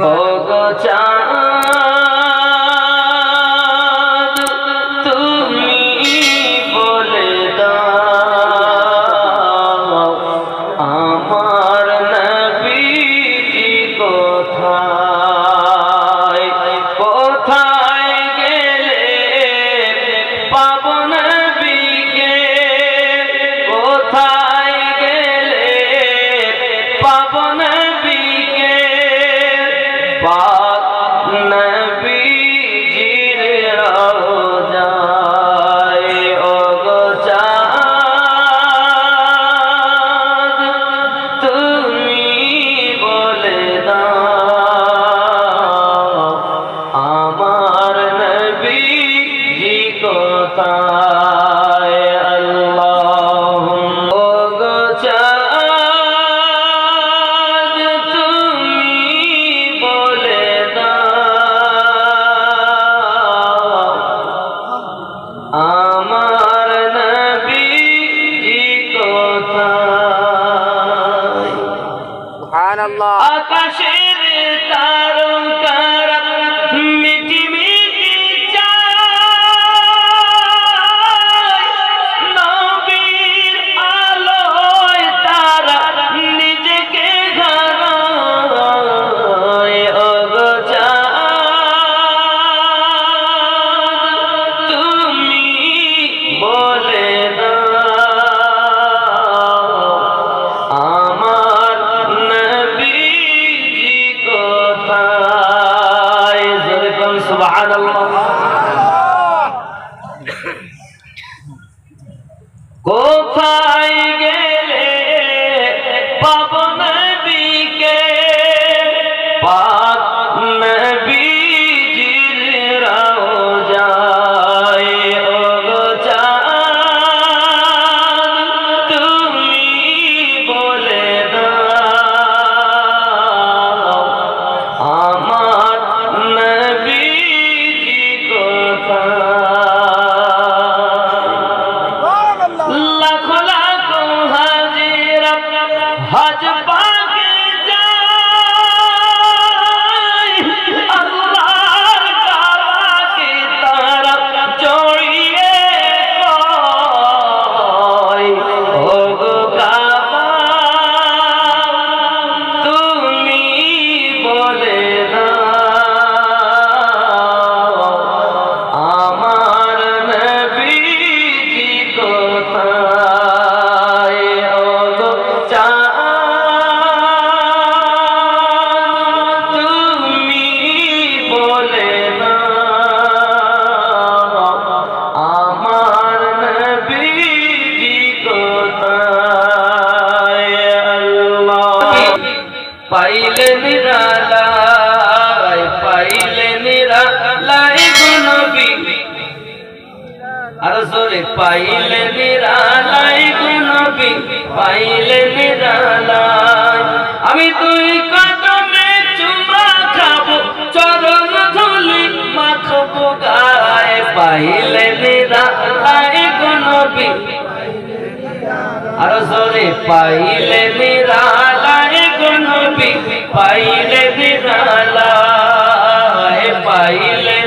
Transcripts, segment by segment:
ও গো নিরালাই গো পাইলে নিরালাই আমি তুই কদমে চুমা খাব, চরণ ধুলি মাখবো গায়ে, পাইলে নিরালাই গো নবী। আর জোরে, পাইলে নিরালাই গো পাইলে নিরালাই পাইলে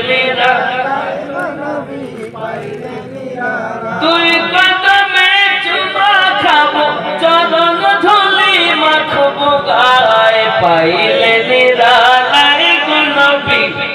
পাইলেন রানাই নবী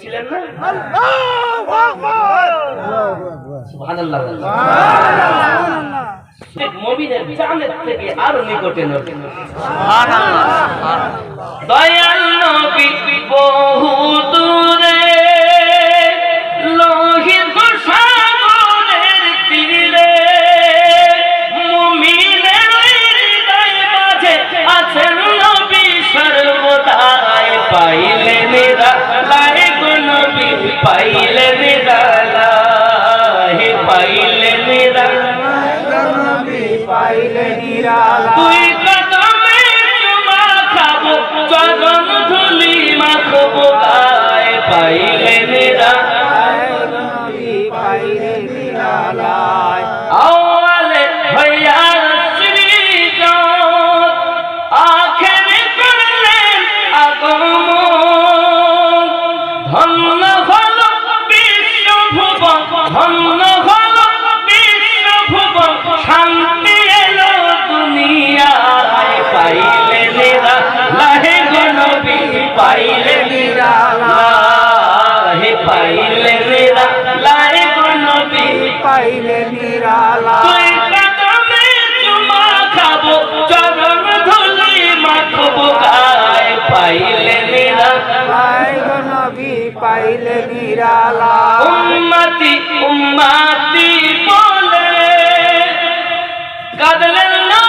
ছিলেন না? আরও নিকটে নয়। পাইলেন রালাহে পাইলেন তুই কদমে চুমা খাব চরণ ধুলি মাখবো গায়ে পাইলেন রালাহে চাইলে নিরালা। খাব চরণ ধুলি মাখবো গায়ে পাইলে নবী পাইলে নিরালা। উম্মতি উম্মতি বলে কাঁদলেন না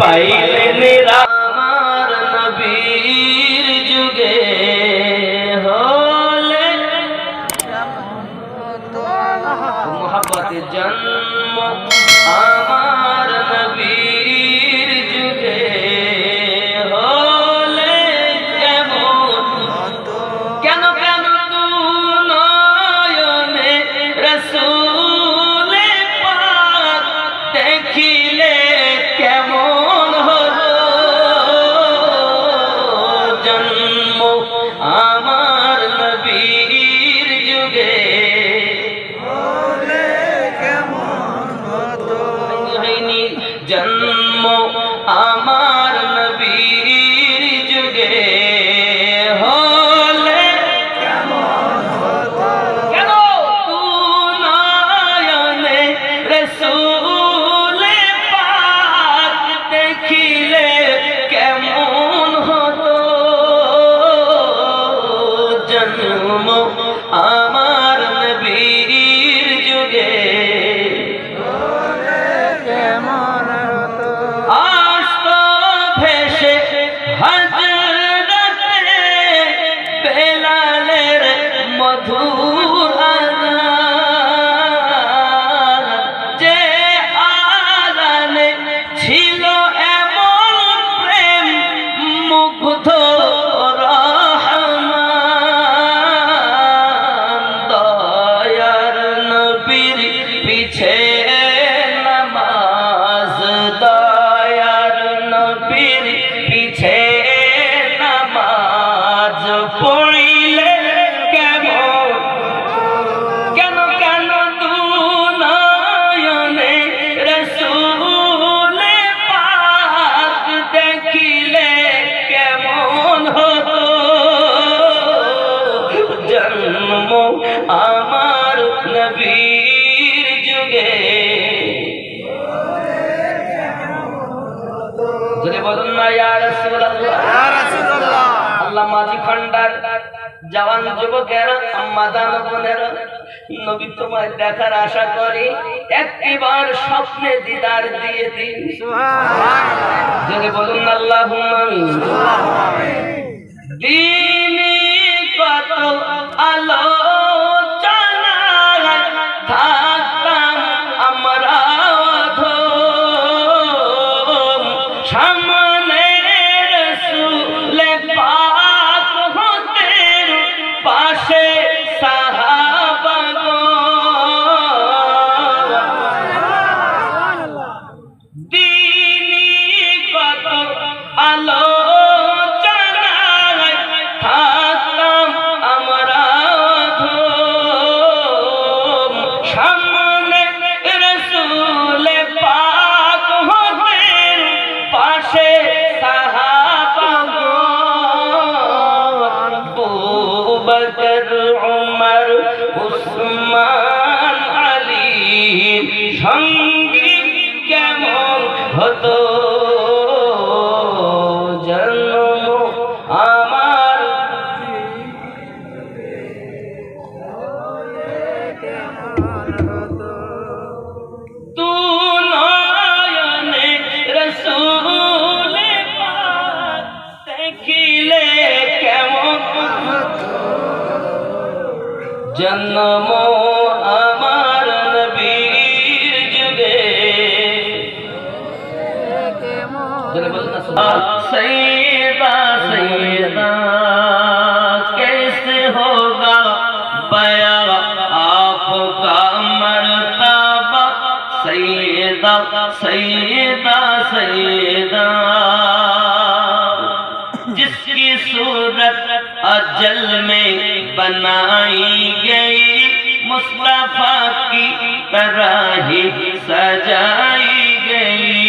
拜 বাবার জওয়ান যুবকের মাদান বোনের নবী তোমায় দেখার আশা করি একবার স্বপ্নে দিদার দিয়ে দিন। বলুন আল্লাহ দিন কত আলো হতো کا مرتبہ، سیدہ سیدہ سیدہ۔ جس کی صورت اجل میں بنائی گئی، مصطفیٰ کی طرح ہی سجائی گئی۔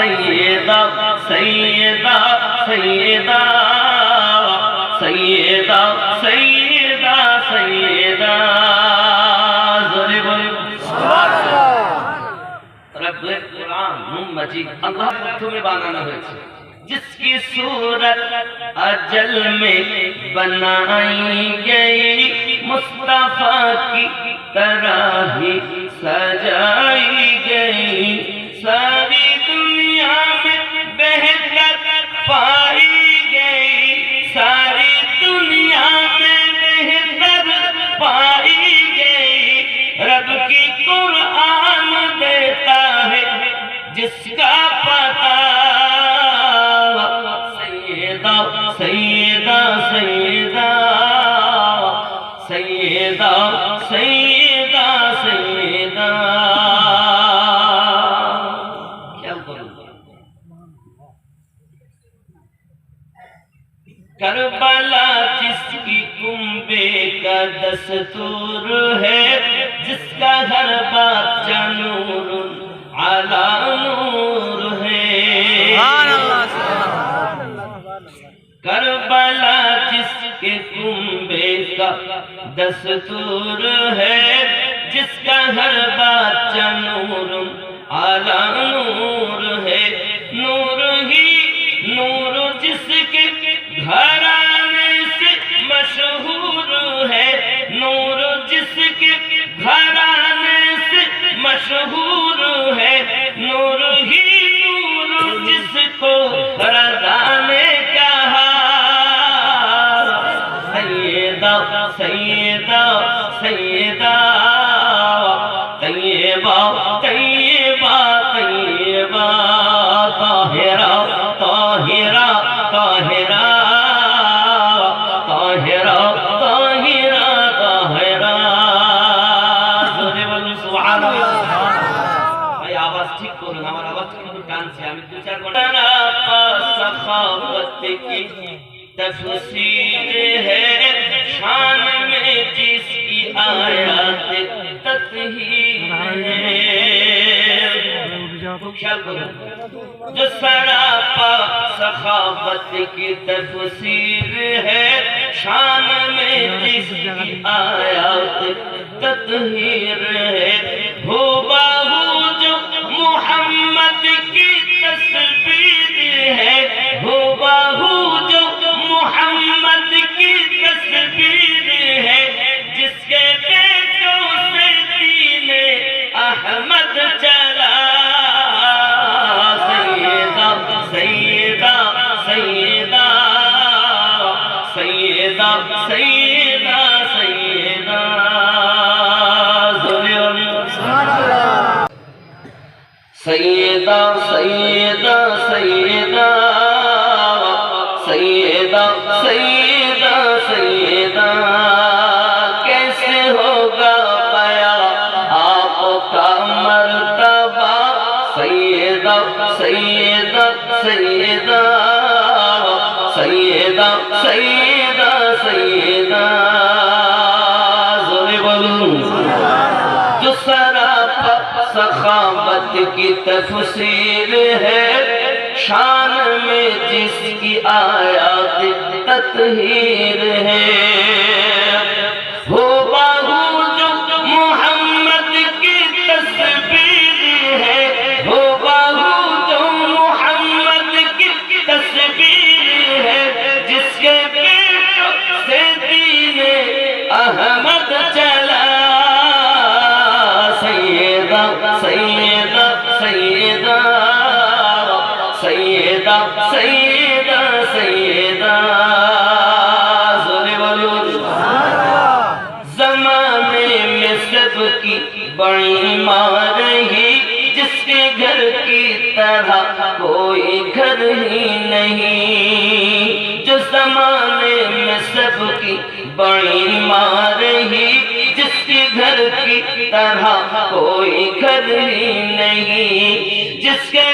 سیدہ سیدہ سیدہ سیدہ سیدہ سیدہ۔ رب قرآن مجید۔ اللہ ہو جس کی صورت اجل میں بنائی گئی، مصطفیٰ کی طرح ہی سجائی گئی۔ سجائی کا دستور ہے جس کا ہر بات نور اعلیٰ نور ہے۔ طیبہ سیدہ طیبہ طیبہ طیبہ طاہرہ طاہرہ طاہرہ طاہرہ طاہرہ طاہرہ زورے بولو سبحان اللہ ভাই আওয়াজ ঠিক جو سراپا سخاوت کی تفسیر ہے شان میں جس کی آیات تطہیر ہے۔ کی تفسیر ہے، شان میں جس کی آیات تطہیر ہے۔ ہو باہو جو محمد کی تصویر ہے، ہو باہو جو محمد کی تصویر ہے، جس کے پیٹ سے دین احمد بڑی ماں رہی جس کے گھر کی طرح کوئی گھر ہی نہیں جس کے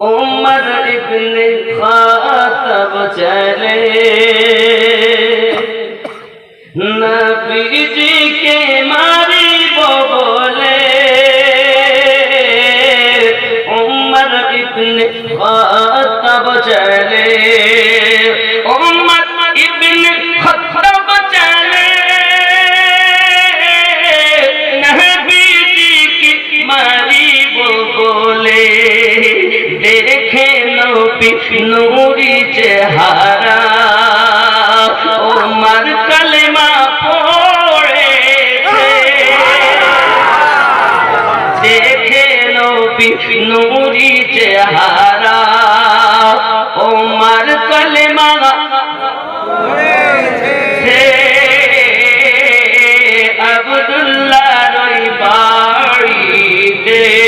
উমর ইবনে খাতাব চলে। নবীজি কে মারিব বলে। উমর ইবনে খাতাব চলে। শফি নুরি চেহারা। ওমর কালেমা পড়েছে। দেখে নবী, নুরি চেহারা। ওমর কালেমা আব্দুল্লাহ রই বাড়িতে।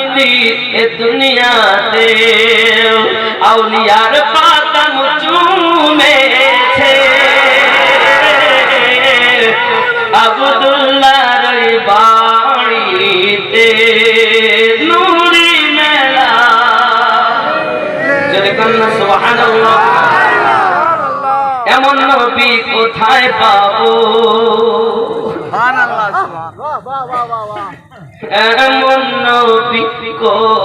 আমিনুদ্দিন এ দুনিয়াতে। আউলিয়ার পাতাম চুমেছে। আবদুল্লাহ রই বাড়িতে নুরি মেলা। সুবহানাল্লাহ। এমন নবী কোথায় পাবো? এমন নবী কোথায়